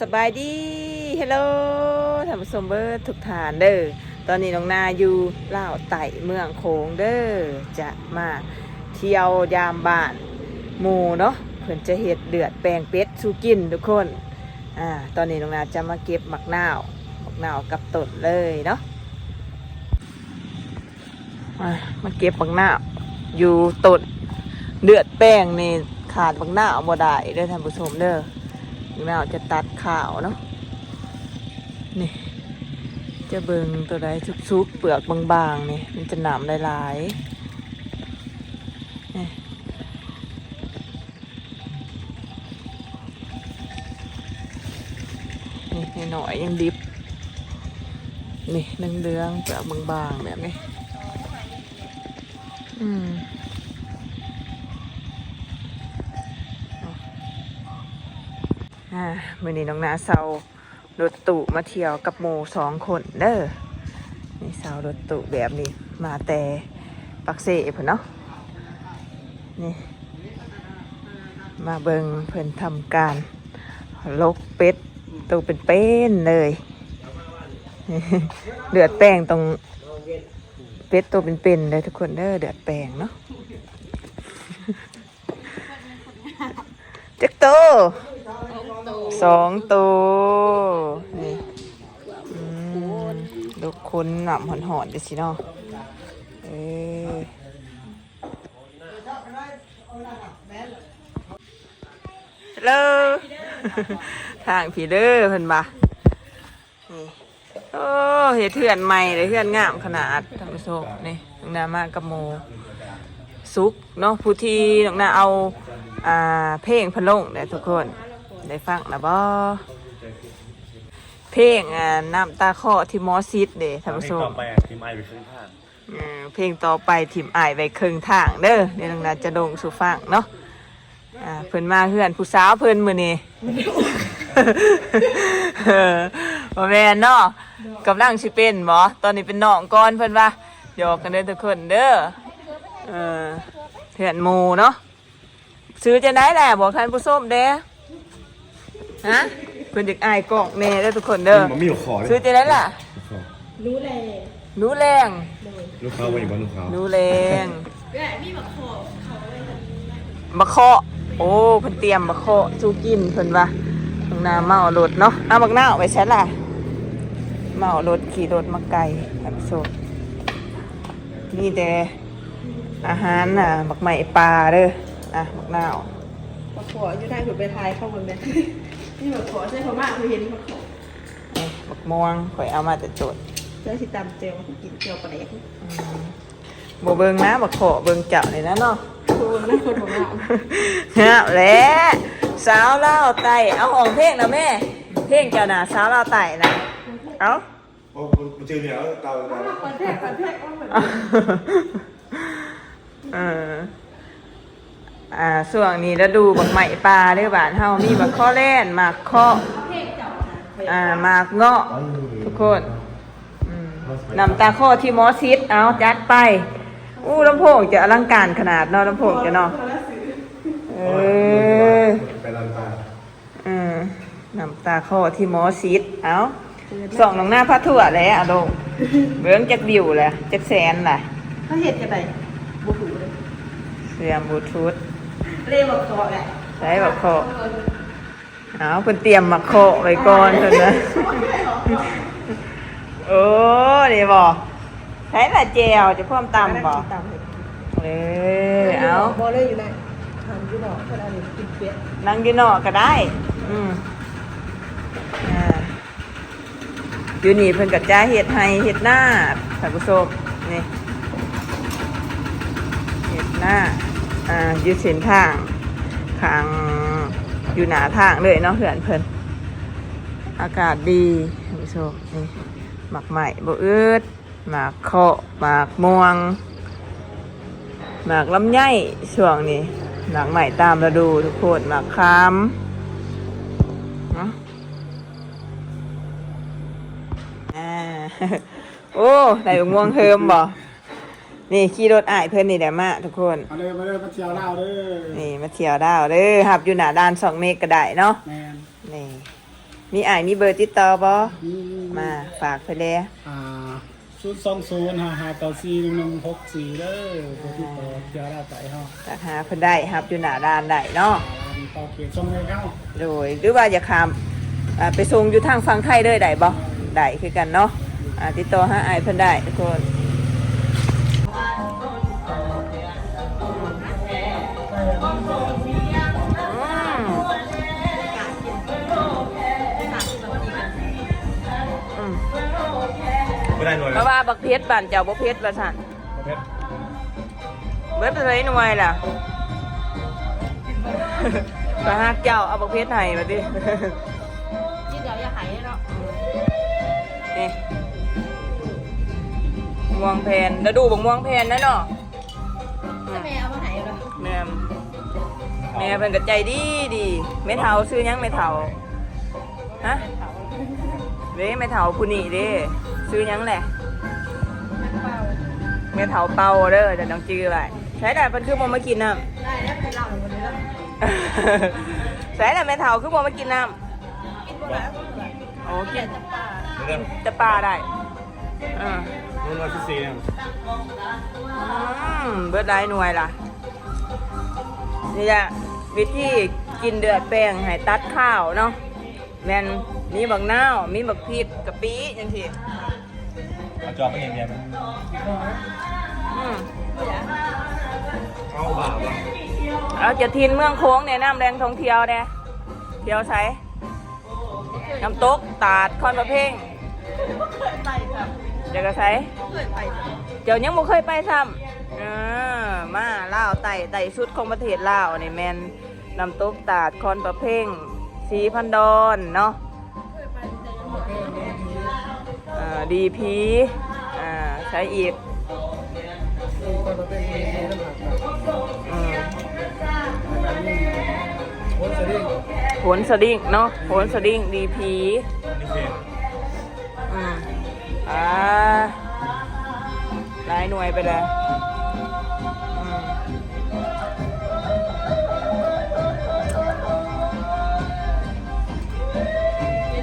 สบายดีเฮลโลท่านผู้ชมเบอร์ทุกฐานเด้อตอนนี้น้องนาอยู่ล่าไต่เมืองโขงเด้อจะมาเที่ยวยามบ้านหมูเนาะเพิ่นจะเฮ็ดเดือดแปลงเป็ดสูกินทุกคนอ่าตอนนี้น้องนาจะมาเก็บหมักนาวหมักนาวกับต้นเลยเนาะมามาเก็บหมักนาวอยู่ต้นเดือดแป้งนี่ขาดหมักนาวบ่ได้เด้อท่านผู้ชมเด้อ ถึงเราจะตัดข่าวเนาะนี่จะเบิงตัวใดซุกๆเปลือกบางๆนี่มันจะหนามหลายๆนี่นี่หน่อยยังดิบ นี่เดืองๆเปลือกบางๆแบบนี้อืม อ่ามื่อนี้น้องนาเซารถตู้มาเที่ยวกับโมสองคนเด้อนี่เซารถตู้แบบนี้ มาแต่ปักเสเพิ่นเนาะนี่ มาเบิงเพิ่นทำการลกเป็ดตัวเป็นๆเลย เดือดแป้งตรงเป็ดตัวเป็นๆเลยทุกคนเด้อเดือดแป้งเนาะจักโต สองตัวนี่อืมลูคุณหนำหอนหอนๆเดี๋ยสิเนาะเออฮัลโหลทางผีเด้อเพิ่นบ่านี่โอ้เฮ็ดเถื่อนใหม่เลยเถื่อนงามขนาดท่านผู้ชมนี่น้องนามากับโมซุกเนาะผู้ที่น้องนาเอาอ่าเพลงพะโล่งเนี่ยทุกคน ได้ฟังนะบ่เพลงอ่าน้ำตาคอที่หมอซิดเด้ท่านผู้ชต่มอไปทีมไอไปครึ่งทางอืมเพลงต่อไปทีมอายไปครึ่งทางเด้อเดี๋ยวน้องนาจะลงสู่ฟังเนาะอ่าเพิ่นมาเพื่อนผู้สาวเพิ่นมื้อนี้ เออบ่แม่นเนาะกำลังสิเป็นบ่ตอนนี้เป็นน้องก่อนเพิ่นว่าหยอกกันเด้อทุกคนเด้อเออเพื่อนหมู่เนาะซื้อจะได้แหละบอกท่านผู้ชมเด้ ฮะเพิ่นเด็กอายกล่องแม่เด้อทุกคนเด้อมันมีหัวคอซื้อจะได้ล่ะรู้เลยหนูแรงลูกเขาไปอยู่บ้านลูกเขาหนูแรงแม่มีแบบขอเขาเลยมะเคาะโอ้เพิ่นเตรียมมะเคาะสู้กินเพิ่นว่าตรงหน้าเมารถเนาะเอาบักหน้าเอาไปใช้ล่ะเมารถขี่รถมาไกลท่านผู้ชมนี่แต่อาหารน่ะบักใหม่ปลาเด้ออะบักหน้ามาขออยู่ได้ถูกไปทายเข้ามันเลย นี่แบบขอใช่เพราะว่าเขาเห็นมาขอนี่บักม่วงข่อยเอามาแต่จดเจอสิตำเจลกินเจลปลาแดกบเบิงนะบักขอเบิงเจ้าเลยนะเนาะคุณนะคนของเราฮะแหล้วสาวเล่าวไตเอาของเพลงนะแม่ เพลงเจ้าน่ะสาวเล่าวไตนะเอาโอ้กูเจอเนี่ยเตาเตาประเทศประเทศว่าเหมือนเออ อ่าส่วงนี้แล้วดูบักใหม่ปลาเด้อบ้านเฮามีบักข้อแล่นหมากข้อเพศเจ้านะอ่าหมากเงาะทุกคนอืมนำตาข้อที่หมอซิดเอาจัดไป อู้ลำโพงจะอลังการขนาดเนาะลำโพงจะเนาะเออไปลันตาอืมน้ำตาคอที่หมอซีดเอาส่องลงหน้าพระถั่วเลยอะลงเบิ้งจักวิวเลยจักแสนล่ะเขาเห็นกันไหนบุหูเลยเสียมบลูทูธ เรียกว่าขอแหละใช้บักโคเอาเพิ่นเตรียมมาโคไว้ก่อนเพิ่นนะโอ้นี่บ่ใช้ละเจลจะเพิ่มตำบ่ตำเลยเออเอาบอเลยอยู่ไหนทำอยู่หนอเวลาเด็กกินเป็ดนั่งอยู่นอกก็ได้ อืมอ่าอยู่นี่เพิ่นก็จะเฮ็ดให้เฮ็ดหน้าท่านผู้ชมนี่เฮ็ดหน้า อ่ายู่เส้นทางทางอยู่หนาทางเลยเนาะเพื่อนเพิ่นอากาศดีผู้ชมนี่หมักใหม่บ่อืดหมากเคาะหมากม่วงหมากลำไยช่วงนี้หนังใหม่ตามฤดูทุกคนหมากคามนะอ่าโอ้ได้ม่วงเฮิมบ่ นี่ขี่รถอ้ายเพิ่นนี่แหละมาทุกคน มาเลยมาเลยมาเที่ยวลาวเด้อนี่มาเที่ยวดาวเด้อหับอยู่หน้าด้านสองเมกก็ได้เนาะ แมนนี่ มีอ้ายมีเบอร์ติดต่อบ่มีมาฝากเพิ่นแลอ่าศูนย์สองศูนย์ห้าห้าเก้าสี่หนึ่งหนึ่งหกสี่เด้อโทรติดต่อเดี๋ยวเราไปเฮาก็หาเพิ่นได้ครับอยู่หน้าร้านได้เนาะร้านต่อเขียนส่งให้เขาโดยหรือว่าอย่าข้ามอ่าไปส่งอยู่ทางฝั่งไทยเลยได้บ่ได้คือกันเนาะอ่าติดต่อหาอ้ายเพิ่นได้ทุกคน บักเพชรบ้านเจ้าบ่เพชรว่าซั่นประเภทเบิดไปเลยหน่วยล่ะก็ฮักเจ้าเอาบักเพชรให้มาดิยี่เดี๋ยวอย่าหายเนาะนี่ม่วงแผ่นแล้วดูบักม่วงแผ่นนะเนาะถ้าแม่เอามาหายเนาะแม่มแม่เพิ่นก็ใจดีดีแม่เฒ่าซื้อหยังแม่เฒ่าฮะ เด้แม่เฒ่าผู้นี้เด้ซื้อหยังแหละเปล่า แม่เฒ่าเป่าเด้อจะต้องจื้อไว้ใช้ได้เพิ่นคือบ่มากินน้ำได้แล้วไปเล่าหนึ่งวันนี้แล้วใส่แต่แม่เฒ่าคือบ่มากินน้กินบ่ได้ก็เหนื่อยำโอ้กินจะป่าเรื่องแต่ปลาได้อ่ารุ่นร้อยที่สี่เนี่ยอืมเบิดได้หน่วยล่ะ นี่แหละวิธีกินเดือดแป้งให้ตัดข้าวเนาะแม่นมีบักนาวมีบักพริกกะปิจังซี่ เอาจอบไปเห็นเดียวไหมอืมเอาบ่าวเอาจะทินเมืองโค้งแนะนำแรงท่องเที่ยวแน่เที่ยวใช้น้ำตกตาดคอนประเพ่งเคยไปค่ะเดี๋ยวก็ใช้เจอยังบ่เคยไปซ้ำเออมาลาไต่ไต่สุดของประเทศลาวนี่แมนน้ำตกตาดคอนประเพ่งสีพันดอนเนาะ เอ่อดีพีอ่าใช้อีกอืมโหนสดิ้งเนาะโหนสดิ้งดีพีนี่เพลงอืมอ่าลายหน่วยไปเลยอืม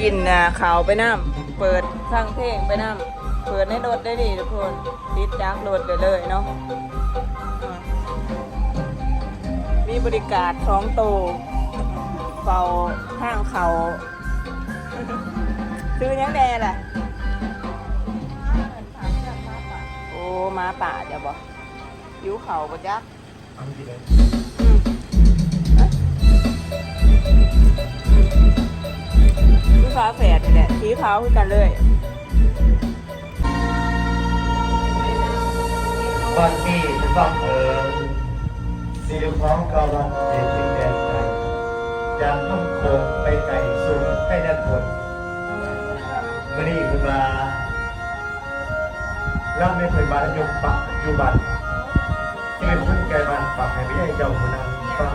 กินอะข่าวไปน้ำเปิด ฟังเพลงไปน้ำเปิดในรถได้ดีทุกคนติดจักรถไปเลยเนาะอ่ามีบริการสองตัวเฝ้าข้างเขาซื้อยังแดล่ะ โอ้หมาป่าจะบอกยิวเขาปะจักเอาที่เลยอืมอะ คือฟ้าแฝดนี่แหละสีขาวคือกันเลยวันนี้เป็นวันเอิญสีของกาลันเด็กที่แดนไกลจากน้องโคงไปไก่สูงใกล้ด้านบนมื่อนี้คือมาล่ำไม่เคยมาแล้วยกปักอยู่บันที่เป็นพุ่นแกบันปักให้ไม่ได้เจ้าคนนั้นฟัง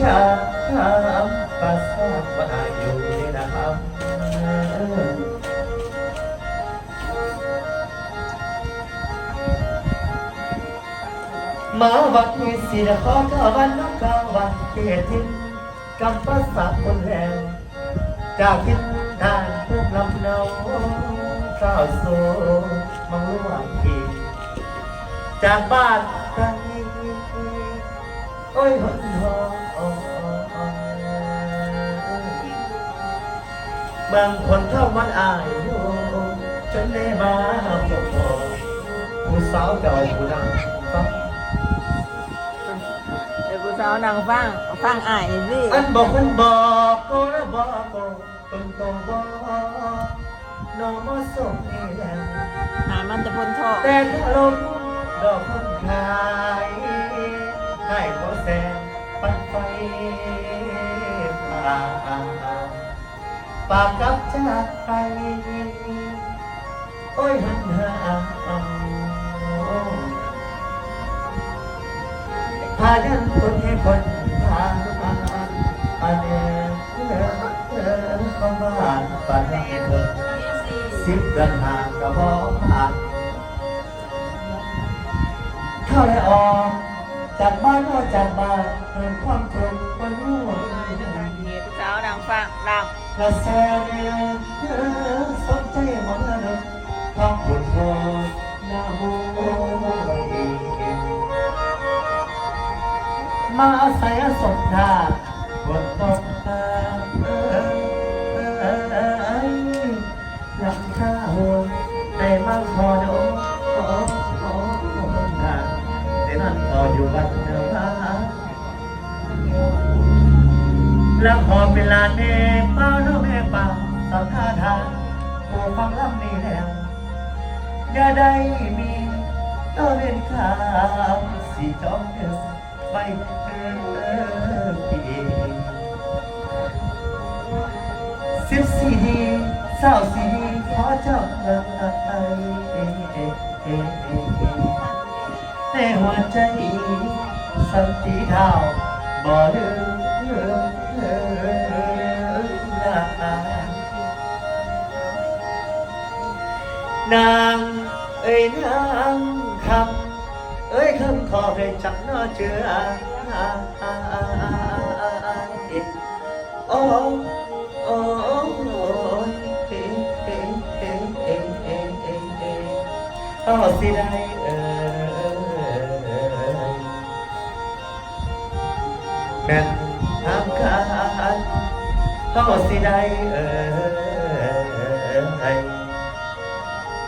จะทำภาษาว่าอยู่ในน้ำมาวัดมีศิลขอข้าวันน้องกาวันเกียรติกำภาษาคนแรงจากทิศทางภูมิลำเนาข้าวโซมังล่วงอีจากบ้านไกลโอ้ย บางคนเข้ามันอายอยู่จนได้มาพบพอผู้สาวเก่าผู้นั้นฟังเดี๋ยวกูสาวนางฟังฟังอายสิอันบอกมันบอกก็แล้วบอกก็ต้นโตบอกน้องมาส่งนี่แหละหามันจะพ้นท่อแต่ถ้าลมดอกคนขายให้ขอแสงปันไฟผ่า ปากกับจากไปโอ้ยหันหาพายันคนให้คนพาอันเนี้ยเออเข้าบ้านปันเถิดสิบเดือนหางก็บอกผ่านเข้าและออกจากบ้านออกจากบ้านเห็นความทุกข์คนรู้สาวดังฟังดัง กระแสเนี่ยสนใจหมดเลยท้องบุญโทหน้าโมมาอาศัยสมทาบนตกตาหลังข้าหัวได้มาขอโดโอ้โอ้โอ้นานได้นั่นต่ออยู่วัดเดิมแล้วขอเป็นลานเมเป้าน้ อย่าได้มีต้องเรียนข่าวสีจอมเดินไปเออปีสิบสี่ดีเศร้าสี่ดีขอเจ้าเงินไทยในหัวใจสันติดาวบ่ลืมนาง เอ้ยนางคำเอ้ยคำขอให้จับน้าเจือโอ้โอ้เอาสิได้เอ่ยแม่นทางการเอาสิได้เอ่ย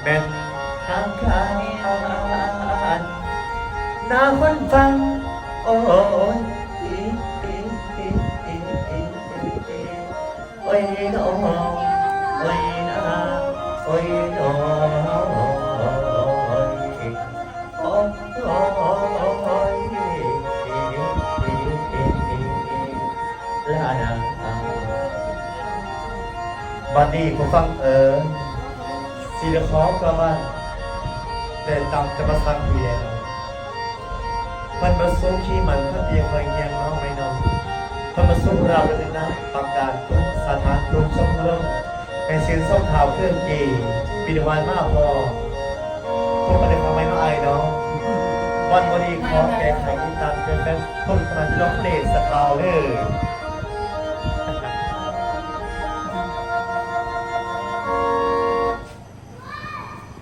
เป็น ทางการนาคนฟัง โอ้ยโอ้ยน้อโอ้ยนาโอ้ยน้อโอ้ยลาดาบัดนี้ผมฟังเออสีเหลืองขอก็ว่า แต่ตำจะมาสักเพียนมันมาสู้ขี้มันก็เพียงคอยเงียงน้องไม่นองมันมาสู้เราเลยนะประกาศทุกสถานทุกชมรมเป็นเสียงส้มข่าวเครื่องกีปีนวันมากพอพวกมันได้ฟังไหมน้องไอ้เนาะวันวันนี้ขอแก้ไขที่ตัดเป็นแฟนต้นขนาดที่ร้องเพลงสกาวเลย